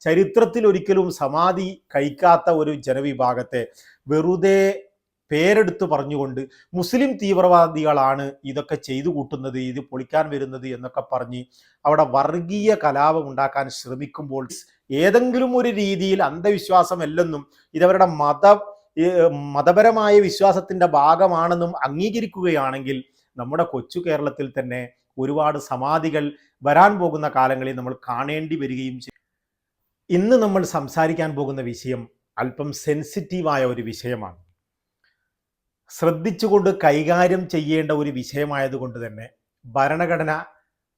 ചരിത്രത്തിൽ ഒരിക്കലും സമാധി കഴിക്കാത്ത ഒരു ജനവിഭാഗത്തെ വെറുതെ പേരെടുത്ത് പറഞ്ഞുകൊണ്ട് മുസ്ലിം തീവ്രവാദികളാണ് ഇതൊക്കെ ചെയ്തു കൂട്ടുന്നത് ഇത് പൊളിക്കാൻ വരുന്നത് എന്നൊക്കെ പറഞ്ഞ് അവിടെ വർഗീയ കലാപം ഉണ്ടാക്കാൻ ശ്രമിക്കുമ്പോൾ ഏതെങ്കിലും ഒരു രീതിയിൽ അന്ധവിശ്വാസമല്ലെന്നും ഇതവരുടെ മത മതപരമായ വിശ്വാസത്തിന്റെ ഭാഗമാണെന്നും അംഗീകരിക്കുകയാണെങ്കിൽ നമ്മുടെ കൊച്ചു കേരളത്തിൽ തന്നെ ഒരുപാട് സമാധികൾ വരാൻ പോകുന്ന കാലങ്ങളിൽ നമ്മൾ കാണേണ്ടി വരികയും ചെയ്യും. ഇന്ന് നമ്മൾ സംസാരിക്കാൻ പോകുന്ന വിഷയം അല്പം സെൻസിറ്റീവായ ഒരു വിഷയമാണ്. ശ്രദ്ധിച്ചുകൊണ്ട് കൈകാര്യം ചെയ്യേണ്ട ഒരു വിഷയമായതുകൊണ്ട് തന്നെ ഭരണഘടന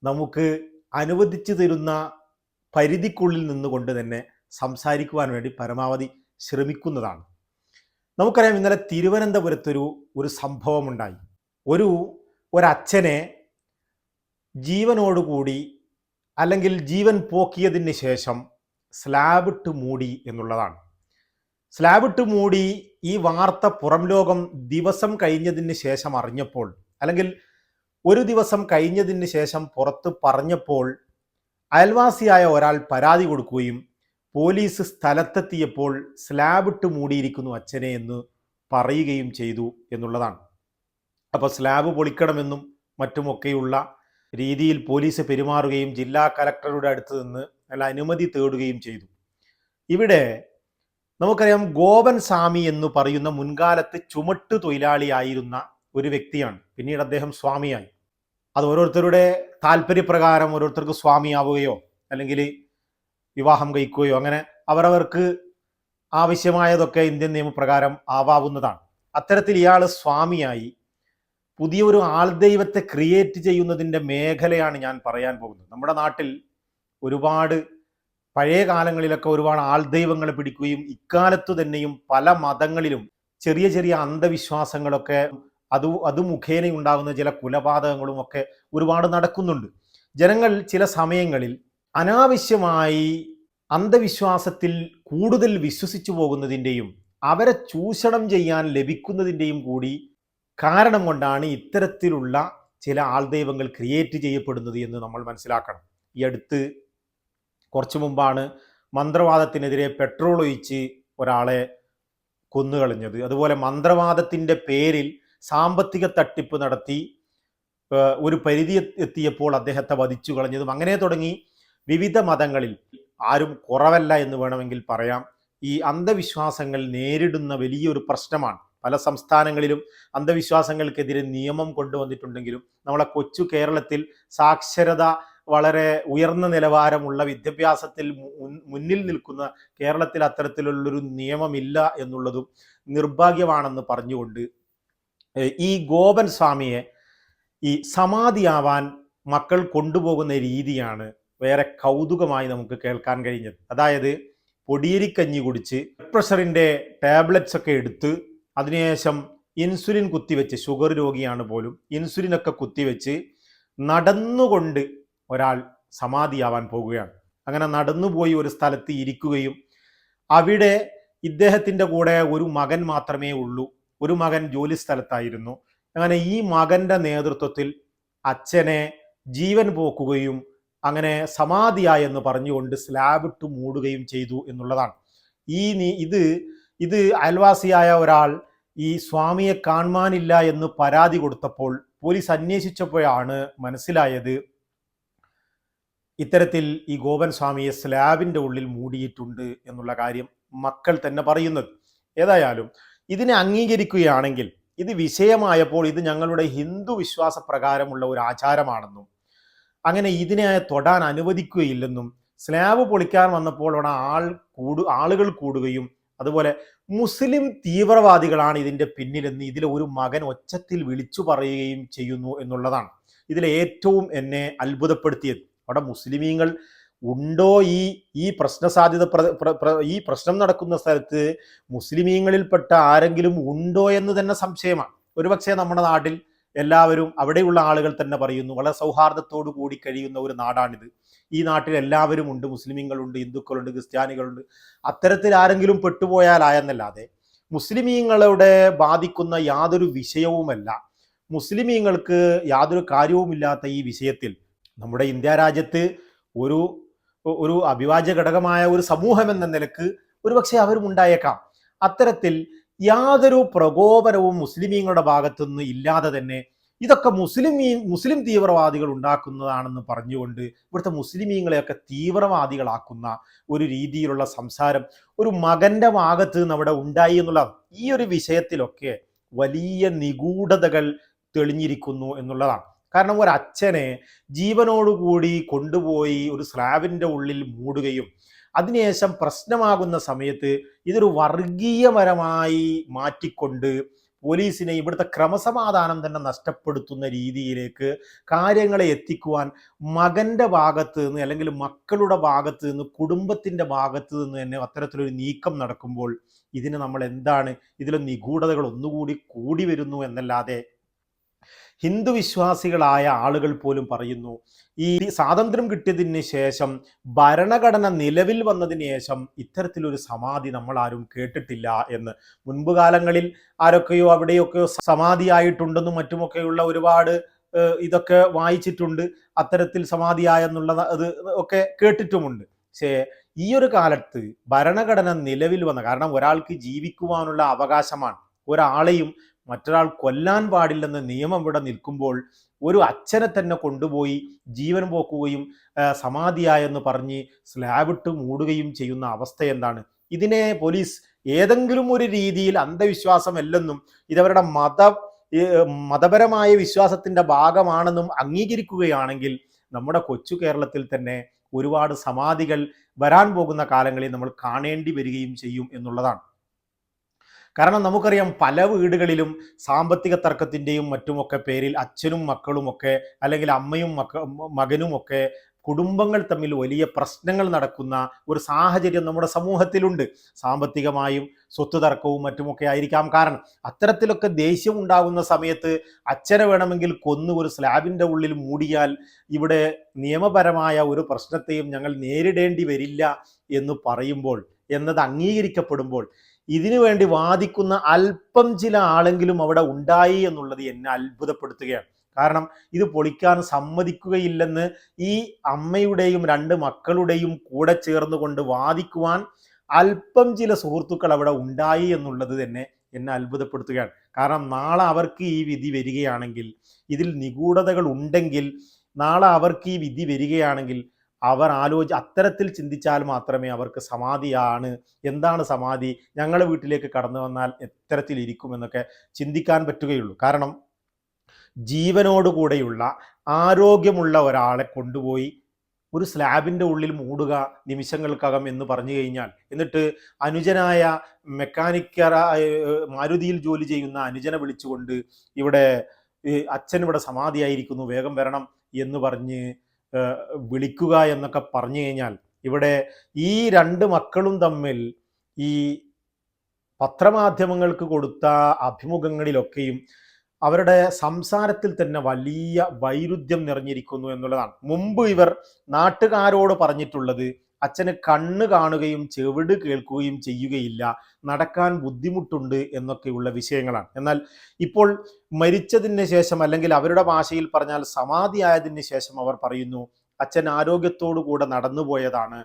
നമുക്ക് അനുവദിച്ചു തരുന്ന പരിധിക്കുള്ളിൽ നിന്നുകൊണ്ട് തന്നെ സംസാരിക്കുവാൻ വേണ്ടി പരമാവധി ശ്രമിക്കുന്നതാണ്. നമുക്കറിയാം ഇന്നലെ തിരുവനന്തപുരത്തൊരു ഒരു സംഭവമുണ്ടായി. ഒരു ഒരച്ഛനെ ജീവനോടുകൂടി അല്ലെങ്കിൽ ജീവൻ പോക്കിയതിന് ശേഷം സ്ലാബിട്ട് മൂടി എന്നുള്ളതാണ്. സ്ലാബിട്ട് മൂടി ഈ വാർത്ത പുറം ലോകം ദിവസം കഴിഞ്ഞതിന് ശേഷം അറിഞ്ഞപ്പോൾ അല്ലെങ്കിൽ ഒരു ദിവസം കഴിഞ്ഞതിന് ശേഷം പുറത്ത് പറഞ്ഞപ്പോൾ അയൽവാസിയായ ഒരാൾ പരാതി കൊടുക്കുകയും പോലീസ് സ്ഥലത്തെത്തിയപ്പോൾ സ്ലാബിട്ട് മൂടിയിരിക്കുന്നു അച്ഛനെ എന്ന് പറയുകയും ചെയ്തു എന്നുള്ളതാണ്. അപ്പോൾ സ്ലാബ് പൊളിക്കണമെന്നും മറ്റുമൊക്കെയുള്ള രീതിയിൽ പോലീസ് പെരുമാറുകയും ജില്ലാ കലക്ടറുടെ അടുത്ത് നിന്ന് നല്ല അനുമതി തേടുകയും ചെയ്തു. ഇവിടെ നമുക്കറിയാം ഗോപൻ സ്വാമി എന്ന് പറയുന്ന മുൻകാലത്ത് ചുമട്ട് തൊഴിലാളിയായിരുന്ന ഒരു വ്യക്തിയാണ്. പിന്നീട് അദ്ദേഹം സ്വാമിയായി. അത് ഓരോരുത്തരുടെ താല്പര്യപ്രകാരം ഓരോരുത്തർക്ക് സ്വാമിയാവുകയോ അല്ലെങ്കിൽ വിവാഹം കഴിക്കുകയോ അങ്ങനെ അവരവർക്ക് ആവശ്യമായതൊക്കെ ഇന്ത്യൻ നിയമപ്രകാരം ആവാവുന്നതാണ്. അത്തരത്തിൽ ഇയാൾ സ്വാമിയായി. പുതിയൊരു ആൾദൈവത്തെ ക്രിയേറ്റ് ചെയ്യുന്നതിന്റെ മേഖലയാണ് ഞാൻ പറയാൻ പോകുന്നത്. നമ്മുടെ നാട്ടിൽ ഒരുപാട് പഴയ കാലങ്ങളിലൊക്കെ ഒരുപാട് ആൾദൈവങ്ങളെ പിടിക്കുകയും ഇക്കാലത്തു തന്നെയും പല മതങ്ങളിലും ചെറിയ ചെറിയ അന്ധവിശ്വാസങ്ങളൊക്കെ അത് അത് മുഖേന ഉണ്ടാകുന്ന ചില കുലപാതകങ്ങളും ഒക്കെ ഒരുപാട് നടക്കുന്നുണ്ട്. ജനങ്ങൾ ചില സമയങ്ങളിൽ അനാവശ്യമായി അന്ധവിശ്വാസത്തിൽ കൂടുതൽ വിശ്വസിച്ചു പോകുന്നതിന്റെയും അവരെ ചൂഷണം ചെയ്യാൻ ലഭിക്കുന്നതിന്റെയും കൂടി കാരണം കൊണ്ടാണ് ഇത്തരത്തിലുള്ള ചില ആൾദൈവങ്ങൾ ക്രിയേറ്റ് ചെയ്യപ്പെടുന്നത് എന്ന് നമ്മൾ മനസ്സിലാക്കണം. ഈ അടുത്ത് കുറച്ചു മുമ്പാണ് മന്ത്രവാദത്തിനെതിരെ പെട്രോൾ ഒഴിച്ച് ഒരാളെ കൊന്നുകളഞ്ഞത്. അതുപോലെ മന്ത്രവാദത്തിന്റെ പേരിൽ സാമ്പത്തിക തട്ടിപ്പ് നടത്തി ഒരു പരിധി എത്തിയപ്പോൾ അദ്ദേഹത്തെ വധിച്ചു കളഞ്ഞതും അങ്ങനെ തുടങ്ങി വിവിധ മതങ്ങളിൽ ആരും കുറവല്ല എന്ന് വേണമെങ്കിൽ പറയാം. ഈ അന്ധവിശ്വാസങ്ങൾ നേരിടുന്ന വലിയൊരു പ്രശ്നമാണ്. പല സംസ്ഥാനങ്ങളിലും അന്ധവിശ്വാസങ്ങൾക്കെതിരെ നിയമം കൊണ്ടുവന്നിട്ടുണ്ടെങ്കിലും നമ്മളെ കൊച്ചു കേരളത്തിൽ സാക്ഷരത വളരെ ഉയർന്ന നിലവാരമുള്ള വിദ്യാഭ്യാസത്തിൽ മുന്നിൽ നിൽക്കുന്ന കേരളത്തിൽ അത്തരത്തിലുള്ളൊരു നിയമമില്ല എന്നുള്ളതും നിർഭാഗ്യമാണെന്ന് പറഞ്ഞുകൊണ്ട് ഈ ഗോപൻ സ്വാമിയെ ഈ സമാധിയാവാൻ മക്കൾ കൊണ്ടുപോകുന്ന രീതിയാണ് വേറെ കൗതുകമായി നമുക്ക് കേൾക്കാൻ കഴിഞ്ഞത്. അതായത് പൊടിയരിക്കഞ്ഞി കുടിച്ച് പ്രഷറിന്റെ ടാബ്ലറ്റ്സ് ഒക്കെ എടുത്ത് അതിനുശേഷം ഇൻസുലിൻ കുത്തിവെച്ച് ഷുഗർ രോഗിയാണ് പോലും ഇൻസുലിനൊക്കെ കുത്തിവെച്ച് നടന്നുകൊണ്ട് ഒരാൾ സമാധിയാവാൻ പോകുകയാണ്. അങ്ങനെ നടന്നുപോയി ഒരു സ്ഥലത്ത് ഇരിക്കുകയും അവിടെ ഇദ്ദേഹത്തിന്റെ കൂടെ ഒരു മകൻ മാത്രമേ ഉള്ളൂ. ഒരു മകൻ ജോലി സ്ഥലത്തായിരുന്നു. അങ്ങനെ ഈ മകന്റെ നേതൃത്വത്തിൽ അച്ഛനെ ജീവൻ പോക്കുകയും അങ്ങനെ സമാധിയായി എന്ന് പറഞ്ഞുകൊണ്ട് സ്ലാബ് ഇട്ട് മൂടുകയും ചെയ്തു എന്നുള്ളതാണ്. ഈ ഇത് ഇത് അയൽവാസിയായ ഒരാൾ ഈ സ്വാമിയെ കാണുവാനില്ല എന്ന് പരാതി കൊടുത്തപ്പോൾ പോലീസ് അന്വേഷിച്ചപ്പോഴാണ് മനസ്സിലായത് ഇത്തരത്തിൽ ഈ ഗോപൻ സ്വാമിയെ സ്ലാബിന്റെ ഉള്ളിൽ മൂടിയിട്ടുണ്ട് എന്നുള്ള കാര്യം മക്കൾ തന്നെ പറയുന്നത്. ഏതായാലും ഇതിനെ അംഗീകരിക്കുകയാണെങ്കിൽ ഇത് വിഷയമായപ്പോൾ ഇത് ഞങ്ങളുടെ ഹിന്ദു വിശ്വാസ പ്രകാരമുള്ള ഒരു ആചാരമാണെന്നും അങ്ങനെ ഇതിനെ തൊടാൻ അനുവദിക്കുകയില്ലെന്നും സ്ലാബ് പൊളിക്കാൻ വന്നപ്പോൾ അവിടെ ആൾ കൂടു ആളുകൾ കൂടുകയും അതുപോലെ മുസ്ലിം തീവ്രവാദികളാണ് ഇതിന്റെ പിന്നിലെന്ന് ഇതിലെ ഒരു മകൻ ഒച്ചത്തിൽ വിളിച്ചു പറയുകയും ചെയ്യുന്നു എന്നുള്ളതാണ്. ഇതിലെ ഏറ്റവും എന്നെ അത്ഭുതപ്പെടുത്തിയത്. അവിടെ മുസ്ലിമീങ്ങൾ ഉണ്ടോ ഈ ഈ പ്രശ്ന സാധ്യത ഈ പ്രശ്നം നടക്കുന്ന സ്ഥലത്ത് മുസ്ലിമീങ്ങളിൽപ്പെട്ട ആരെങ്കിലും ഉണ്ടോ എന്ന് തന്നെ സംശയമാണ്. ഒരുപക്ഷെ നമ്മുടെ നാട്ടിൽ എല്ലാവരും അവിടെയുള്ള ആളുകൾ തന്നെ പറയുന്നു വളരെ സൗഹാർദ്ദത്തോടു കൂടി കഴിയുന്ന ഒരു നാടാണിത്. ഈ നാട്ടിൽ എല്ലാവരും ഉണ്ട് മുസ്ലിമീങ്ങളുണ്ട് ഹിന്ദുക്കളുണ്ട് ക്രിസ്ത്യാനികളുണ്ട്. അത്തരത്തിൽ ആരെങ്കിലും പെട്ടുപോയാലായെന്നല്ലാതെ മുസ്ലിമീങ്ങളുടെ ബാധിക്കുന്ന യാതൊരു വിഷയവുമല്ല. മുസ്ലിമീങ്ങൾക്ക് യാതൊരു കാര്യവുമില്ലാത്ത ഈ വിഷയത്തിൽ നമ്മുടെ ഇന്ത്യ രാജ്യത്ത് ഒരു ഒരു അഭിവാജ്യ ഘടകമായ ഒരു സമൂഹം എന്ന നിലയ്ക്ക് ഒരുപക്ഷെ അവരും ഉണ്ടായേക്കാം. അത്തരത്തിൽ യാതൊരു പ്രകോപനവും മുസ്ലിമീങ്ങളുടെ ഭാഗത്തുനിന്ന് ഇല്ലാതെ തന്നെ ഇതൊക്കെ മുസ്ലിം മുസ്ലിം തീവ്രവാദികൾ ഉണ്ടാക്കുന്നതാണെന്ന് പറഞ്ഞുകൊണ്ട് ഇവിടുത്തെ മുസ്ലിമീങ്ങളെയൊക്കെ തീവ്രവാദികളാക്കുന്ന ഒരു രീതിയിലുള്ള സംസാരം ഒരു മകന്റെ ഭാഗത്ത് നിന്ന് അവിടെ ഉണ്ടായി എന്നുള്ള ഈ ഒരു വിഷയത്തിലൊക്കെ വലിയ നിഗൂഢതകൾ തെളിഞ്ഞിരിക്കുന്നു എന്നുള്ളതാണ്. കാരണം ഒരു അച്ഛനെ ജീവനോടുകൂടി കൊണ്ടുപോയി ഒരു സ്ലാബിന്റെ ഉള്ളിൽ മൂടുകയും അതിനുശേഷം പ്രശ്നമാകുന്ന സമയത്ത് ഇതൊരു വർഗീയപരമായി മാറ്റിക്കൊണ്ട് പോലീസിനെ ഇവിടുത്തെ ക്രമസമാധാനം തന്നെ നഷ്ടപ്പെടുത്തുന്ന രീതിയിലേക്ക് കാര്യങ്ങളെ എത്തിക്കുവാൻ മകന്റെ ഭാഗത്ത് നിന്ന് അല്ലെങ്കിൽ മക്കളുടെ ഭാഗത്ത് നിന്ന് കുടുംബത്തിന്റെ ഭാഗത്ത് നിന്ന് തന്നെ അത്തരത്തിലൊരു നീക്കം നടക്കുമ്പോൾ ഇതിന് നമ്മൾ എന്താണ്? ഇതിലെ നിഗൂഢതകൾ ഒന്നുകൂടി കൂടി വരുന്നു എന്നല്ലാതെ ഹിന്ദു വിശ്വാസികളായ ആളുകൾ പോലും പറയുന്നു ഈ സ്വാതന്ത്ര്യം കിട്ടിയതിന് ശേഷം ഭരണഘടന നിലവിൽ വന്നതിന് ശേഷം ഇത്തരത്തിലൊരു സമാധി നമ്മൾ ആരും കേട്ടിട്ടില്ല എന്ന്. മുൻപ് കാലങ്ങളിൽ ആരൊക്കെയോ അവിടെയൊക്കെയോ സമാധിയായിട്ടുണ്ടെന്നും മറ്റുമൊക്കെയുള്ള ഒരുപാട് ഇതൊക്കെ വായിച്ചിട്ടുണ്ട്. അത്തരത്തിൽ സമാധിയായെന്നുള്ള അത് ഒക്കെ കേട്ടിട്ടുമുണ്ട്. പക്ഷേ ഈ ഒരു കാലത്ത് ഭരണഘടന നിലവിൽ വന്ന കാരണം ഒരാൾക്ക് ജീവിക്കുവാനുള്ള അവകാശമാണ്. ഒരാളെയും മറ്റൊരാൾ കൊല്ലാൻ പാടില്ലെന്ന നിയമം ഇവിടെ നിൽക്കുമ്പോൾ ഒരു അച്ഛനെ തന്നെ കൊണ്ടുപോയി ജീവൻ പോക്കുകയും സമാധിയായെന്ന് പറഞ്ഞ് സ്ലാബിട്ട് മൂടുകയും ചെയ്യുന്ന അവസ്ഥ എന്താണ്? ഇതിനെ പോലീസ് ഏതെങ്കിലും ഒരു രീതിയിൽ അന്ധവിശ്വാസമല്ലെന്നും ഇതവരുടെ മത മതപരമായ വിശ്വാസത്തിന്റെ ഭാഗമാണെന്നും അംഗീകരിക്കുകയാണെങ്കിൽ നമ്മുടെ കൊച്ചു കേരളത്തിൽ തന്നെ ഒരുപാട് സമാധികൾ വരാൻ പോകുന്ന കാലങ്ങളിൽ നമ്മൾ കാണേണ്ടി വരികയും ചെയ്യും എന്നുള്ളതാണ്. കാരണം നമുക്കറിയാം പല വീടുകളിലും സാമ്പത്തിക തർക്കത്തിന്റെയും മറ്റുമൊക്കെ പേരിൽ അച്ഛനും മക്കളും ഒക്കെ അല്ലെങ്കിൽ അമ്മയും മക്ക മകനും ഒക്കെ കുടുംബങ്ങൾ തമ്മിൽ വലിയ പ്രശ്നങ്ങൾ നടക്കുന്ന ഒരു സാഹചര്യം നമ്മുടെ സമൂഹത്തിലുണ്ട്. സാമ്പത്തികമായും സ്വത്ത് തർക്കവും മറ്റുമൊക്കെ ആയിരിക്കാം കാരണം അത്തരത്തിലൊക്കെ ദേഷ്യം ഉണ്ടാകുന്ന സമയത്ത് അച്ഛനെ വേണമെങ്കിൽ കൊന്നു ഒരു സ്ലാബിന്റെ ഉള്ളിൽ മൂടിയാൽ ഇവിടെ നിയമപരമായ ഒരു പ്രശ്നത്തെയും ഞങ്ങൾ നേരിടേണ്ടി വരില്ല എന്ന് പറയുമ്പോൾ എന്നത് അംഗീകരിക്കപ്പെടുമ്പോൾ ഇതിനു വേണ്ടി വാദിക്കുന്ന അല്പം ചില ആളെങ്കിലും അവിടെ ഉണ്ടായി എന്നുള്ളത് എന്നെ അത്ഭുതപ്പെടുത്തുകയാണ്. കാരണം ഇത് പൊളിക്കാൻ സമ്മതിക്കുകയില്ലെന്ന് ഈ അമ്മയുടെയും രണ്ട് മക്കളുടെയും കൂടെ ചേർന്നുകൊണ്ട് വാദിക്കുവാൻ അല്പം ചില സുഹൃത്തുക്കൾ അവിടെ ഉണ്ടായി എന്നുള്ളത് തന്നെ എന്നെ അത്ഭുതപ്പെടുത്തുകയാണ്. കാരണം നാളെ അവർക്ക് ഈ വിധി വരികയാണെങ്കിൽ ഇതിൽ നിഗൂഢതകൾ ഉണ്ടെങ്കിൽ നാളെ അവർക്ക് ഈ വിധി വരികയാണെങ്കിൽ അവർ ആലോചി അത്തരത്തിൽ ചിന്തിച്ചാൽ മാത്രമേ അവർക്ക് സമാധിയാണ്. എന്താണ് സമാധി? ഞങ്ങളുടെ വീട്ടിലേക്ക് കടന്നു വന്നാൽ എത്തരത്തിൽ ഇരിക്കുമെന്നൊക്കെ ചിന്തിക്കാൻ പറ്റുകയുള്ളൂ. കാരണം ജീവനോടുകൂടെയുള്ള ആരോഗ്യമുള്ള ഒരാളെ കൊണ്ടുപോയി ഒരു സ്ലാബിന്റെ ഉള്ളിൽ മൂടുക നിമിഷങ്ങൾക്കകം എന്ന് പറഞ്ഞു കഴിഞ്ഞാൽ എന്നിട്ട് അനുജനായ മെക്കാനിക്കറ മാരുതിയിൽ ജോലി ചെയ്യുന്ന അനുജനെ വിളിച്ചുകൊണ്ട് ഇവിടെ അച്ഛൻ ഇവിടെ സമാധിയായിരിക്കുന്നു വേഗം വരണം എന്ന് പറഞ്ഞ് വിളിക്കുക എന്നൊക്കെ പറഞ്ഞു കഴിഞ്ഞാൽ ഇവിടെ ഈ രണ്ട് മക്കളും തമ്മിൽ ഈ പത്രമാധ്യമങ്ങൾക്ക് കൊടുത്ത അഭിമുഖങ്ങളിലൊക്കെയും അവരുടെ സംസാരത്തിൽ തന്നെ വലിയ വൈരുദ്ധ്യം നിറഞ്ഞിരിക്കുന്നു എന്നുള്ളതാണ്. മുമ്പ് ഇവർ നാട്ടുകാരോട് പറഞ്ഞിട്ടുള്ളത് അച്ഛന് കണ്ണ് കാണുകയും ചെവിട് കേൾക്കുകയും ചെയ്യുകയില്ല. നടക്കാൻ ബുദ്ധിമുട്ടുണ്ട് എന്നൊക്കെയുള്ള വിഷയങ്ങളാണ്. എന്നാൽ ഇപ്പോൾ മരിച്ചതിന് ശേഷം അല്ലെങ്കിൽ അവരുടെ ഭാഷയിൽ പറഞ്ഞാൽ സമാധി ആയതിന് ശേഷം അവർ പറയുന്നു അച്ഛൻ ആരോഗ്യത്തോടു കൂടെ നടന്നുപോയതാണ് പോയതാണ്.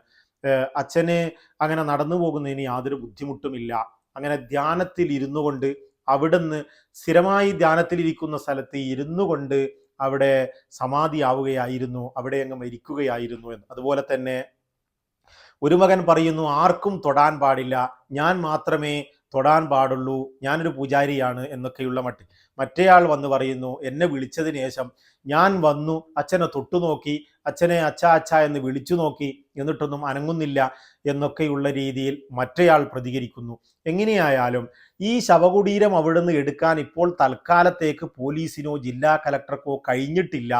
അച്ഛന് അങ്ങനെ നടന്നു പോകുന്നതിന് യാതൊരു ബുദ്ധിമുട്ടുമില്ല. അങ്ങനെ ധ്യാനത്തിൽ ഇരുന്നു കൊണ്ട് അവിടുന്ന് സ്ഥിരമായി ധ്യാനത്തിലിരിക്കുന്ന സ്ഥലത്ത് ഇരുന്നു കൊണ്ട് അവിടെ സമാധിയാവുകയായിരുന്നു. അവിടെ അങ്ങ് മരിക്കുകയായിരുന്നു. എന്ന് അതുപോലെ തന്നെ ഒരു മകൻ പറയുന്നു ആർക്കും തൊടാൻ പാടില്ല. ഞാൻ മാത്രമേ തൊടാൻ പാടുള്ളൂ. ഞാനൊരു പൂജാരിയാണ് എന്നൊക്കെയുള്ള മട്ട് മറ്റേയാൾ വന്ന് പറയുന്നു എന്നെ വിളിച്ചതിന് ശേഷം ഞാൻ വന്നു അച്ഛനെ തൊട്ടു നോക്കി അച്ഛനെ അച്ഛ അച്ഛ എന്ന് വിളിച്ചു നോക്കി എന്നിട്ടൊന്നും അനങ്ങുന്നില്ല എന്നൊക്കെയുള്ള രീതിയിൽ മറ്റേയാൾ പ്രതികരിക്കുന്നു. എങ്ങനെയായാലും ഈ ശവകുടീരം അവിടുന്ന് എടുക്കാൻ ഇപ്പോൾ തൽക്കാലത്തേക്ക് പോലീസിനോ ജില്ലാ കലക്ടർക്കോ കഴിഞ്ഞിട്ടില്ല.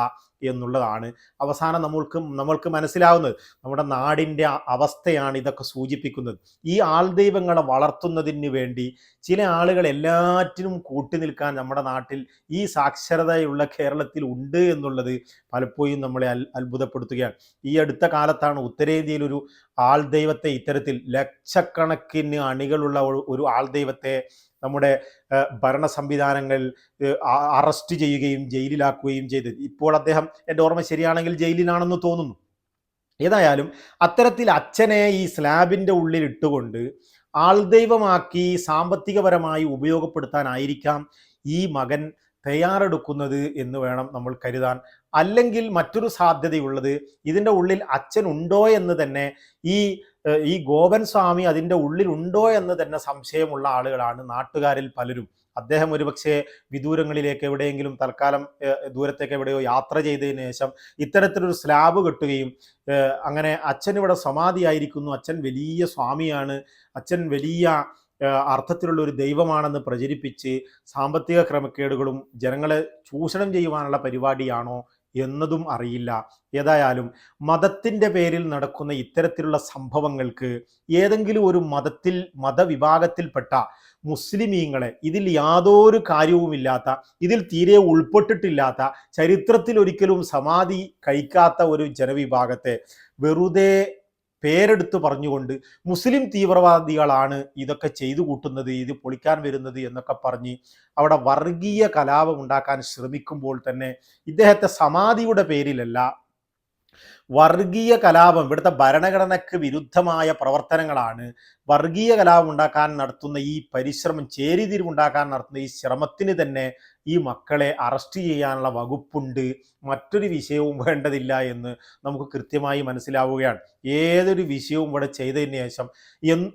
എന്നുള്ളതാണ് അവസാനം നമ്മൾക്ക് നമ്മൾക്ക് മനസ്സിലാവുന്നത്. നമ്മുടെ നാടിന്റെ അവസ്ഥയാണ് ഇതൊക്കെ സൂചിപ്പിക്കുന്നത്. ഈ ആൾദൈവങ്ങളെ വളർത്തുന്നതിന് വേണ്ടി ചില ആളുകൾ എല്ലാറ്റിനും കൂട്ടി നിൽക്കാൻ നമ്മുടെ നാട്ടിൽ ഈ സാക്ഷരതയുള്ള കേരളത്തിൽ ഉണ്ട് എന്നുള്ളത് പലപ്പോഴും നമ്മളെ അത്ഭുതപ്പെടുത്തുകയാണ്. ഈ അടുത്ത കാലത്താണ് ഉത്തരേന്ത്യയിൽ ഒരു ആൾദൈവത്തെ ഇത്തരത്തിൽ ലക്ഷക്കണക്കിന് അണികളുള്ള ഒരു ആൾദൈവത്തെ നമ്മുടെ ഭരണ സംവിധാനങ്ങൾ അറസ്റ്റ് ചെയ്യുകയും ജയിലിലാക്കുകയും ചെയ്തത്. ഇപ്പോൾ അദ്ദേഹം എന്റെ ഓർമ്മ ശരിയാണെങ്കിൽ ജയിലിലാണെന്ന് തോന്നുന്നു. ഏതായാലും അത്തരത്തിൽ അച്ഛനെ ഈ സ്ലാബിന്റെ ഉള്ളിൽ ഇട്ടുകൊണ്ട് ആൾദൈവമാക്കി സാമ്പത്തികപരമായി ഉപയോഗപ്പെടുത്താനായിരിക്കാം ഈ മകൻ തയ്യാറെടുക്കുന്നത് എന്ന് വേണം നമ്മൾ കരുതാൻ. അല്ലെങ്കിൽ മറ്റൊരു സാധ്യതയുള്ളത് ഇതിന്റെ ഉള്ളിൽ അച്ഛൻ ഉണ്ടോ എന്ന് തന്നെ ഈ ഈ ഗോപൻ സ്വാമി അതിന്റെ ഉള്ളിലുണ്ടോ എന്ന് തന്നെ സംശയമുള്ള ആളുകളാണ് നാട്ടുകാരിൽ പലരും. അദ്ദേഹം ഒരുപക്ഷെ വിദൂരങ്ങളിലേക്ക് എവിടെയെങ്കിലും തൽക്കാലം ദൂരത്തേക്ക് എവിടെയോ യാത്ര ചെയ്തതിന് ശേഷം ഇത്തരത്തിലൊരു സ്ലാബ് കെട്ടുകയും അങ്ങനെ അച്ഛൻ ഇവിടെ സമാധിയായിരിക്കുന്നു അച്ഛൻ വലിയ സ്വാമിയാണ് അച്ഛൻ വലിയ അർത്ഥത്തിലുള്ള ഒരു ദൈവമാണെന്ന് പ്രചരിപ്പിച്ച് സാമ്പത്തിക ക്രമക്കേടുകളും ജനങ്ങളെ ചൂഷണം ചെയ്യുവാനുള്ള പരിപാടിയാണോ എന്നതും അറിയില്ല. ഏതായാലും മതത്തിന്റെ പേരിൽ നടക്കുന്ന ഇത്തരത്തിലുള്ള സംഭവങ്ങൾക്ക് ഏതെങ്കിലും ഒരു മതത്തിൽ മതവിഭാഗത്തിൽപ്പെട്ട മുസ്ലിമീങ്ങളെ ഇതിൽ യാതൊരു കാര്യവുമില്ലാത്ത ഇതിൽ തീരെ ഉൾപ്പെട്ടിട്ടില്ലാത്ത ചരിത്രത്തിൽ ഒരിക്കലും സമാധി കഴിക്കാത്ത ഒരു ജനവിഭാഗത്തെ വെറുതെ പേരെടുത്ത് പറഞ്ഞുകൊണ്ട് മുസ്ലിം തീവ്രവാദികളാണ് ഇതൊക്കെ ചെയ്തു കൂട്ടുന്നത് ഇത് പൊളിക്കാൻ വരുന്നത് എന്നൊക്കെ പറഞ്ഞ് അവിടെ വർഗീയ കലാപം ഉണ്ടാക്കാൻ ശ്രമിക്കുമ്പോൾ തന്നെ ഇദ്ദേഹത്തെ സമാധിയുടെ പേരിലല്ല വർഗീയ കലാപം ഇവിടുത്തെ ഭരണഘടനയ്ക്ക് വിരുദ്ധമായ പ്രവർത്തനങ്ങളാണ് വർഗീയ കലാപം ഉണ്ടാക്കാൻ നടത്തുന്ന ഈ പരിശ്രമം ചേരിതിരിവുണ്ടാക്കാൻ നടത്തുന്ന ഈ ശ്രമത്തിന് തന്നെ ഈ മക്കളെ അറസ്റ്റ് ചെയ്യാനുള്ള വകുപ്പുണ്ട്. മറ്റൊരു വിഷയവും വേണ്ടതില്ല എന്ന് നമുക്ക് കൃത്യമായി മനസ്സിലാവുകയാണ്. ഏതൊരു വിഷയവും ഇവിടെ ചെയ്തതിന് ശേഷം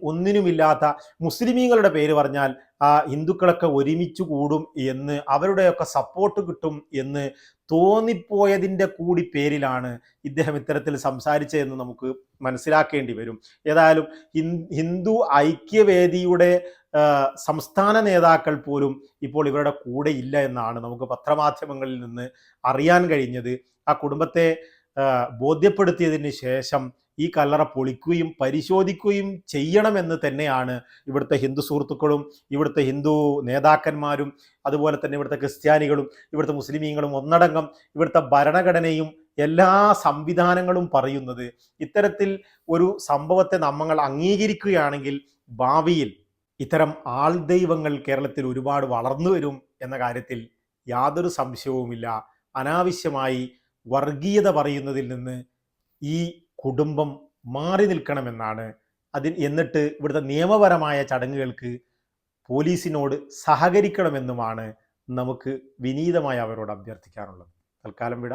ഒന്നിനുമില്ലാത്ത മുസ്ലിമീങ്ങളുടെ പേര് പറഞ്ഞാൽ ആ ഹിന്ദുക്കളൊക്കെ ഒരുമിച്ച് കൂടും എന്ന് അവരുടെയൊക്കെ സപ്പോർട്ട് കിട്ടും എന്ന് തോന്നിപ്പോയതിന്റെ കൂടി പേരിലാണ് ഇദ്ദേഹം ഇത്തരത്തിൽ സംസാരിച്ചതെന്ന് നമുക്ക് മനസ്സിലാക്കേണ്ടി വരും. ഏതായാലും ഹിന്ദു ഐക്യവേദിയുടെ സംസ്ഥാന നേതാക്കൾ പോലും ഇപ്പോൾ ഇവരുടെ കൂടെ ഇല്ല എന്നാണ് നമുക്ക് പത്രമാധ്യമങ്ങളിൽ നിന്ന് അറിയാൻ കഴിഞ്ഞത്. ആ കുടുംബത്തെ ബോധ്യപ്പെടുത്തിയതിന് ശേഷം ഈ കല്ലറ പൊളിക്കുകയും പരിശോധിക്കുകയും ചെയ്യണമെന്ന് തന്നെയാണ് ഇവിടുത്തെ ഹിന്ദു സുഹൃത്തുക്കളും ഇവിടുത്തെ ഹിന്ദു നേതാക്കന്മാരും അതുപോലെ തന്നെ ഇവിടുത്തെ ക്രിസ്ത്യാനികളും ഇവിടുത്തെ മുസ്ലിമീങ്ങളും ഒന്നടങ്കം ഇവിടുത്തെ ഭരണഘടനയും എല്ലാ സംവിധാനങ്ങളും പറയുന്നത് ഇത്തരത്തിൽ ഒരു സംഭവത്തെ നമ്മൾ അംഗീകരിക്കുകയാണെങ്കിൽ ഭാവിയിൽ ഇത്തരം ആൾ ദൈവങ്ങൾ കേരളത്തിൽ ഒരുപാട് വളർന്നു വരും എന്ന കാര്യത്തിൽ യാതൊരു സംശയവുമില്ല. അനാവശ്യമായി വർഗീയത പറയുന്നതിൽ നിന്ന് ഈ കുടുംബം മാറി നിൽക്കണമെന്നാണ്. അതിൽ എന്നിട്ട് ഇവിടുത്തെ നിയമപരമായ ചടങ്ങുകൾക്ക് പോലീസിനോട് സഹകരിക്കണമെന്നുമാണ് നമുക്ക് വിനീതമായി അവരോട് അഭ്യർത്ഥിക്കാനുള്ളത്. തൽക്കാലം വിട.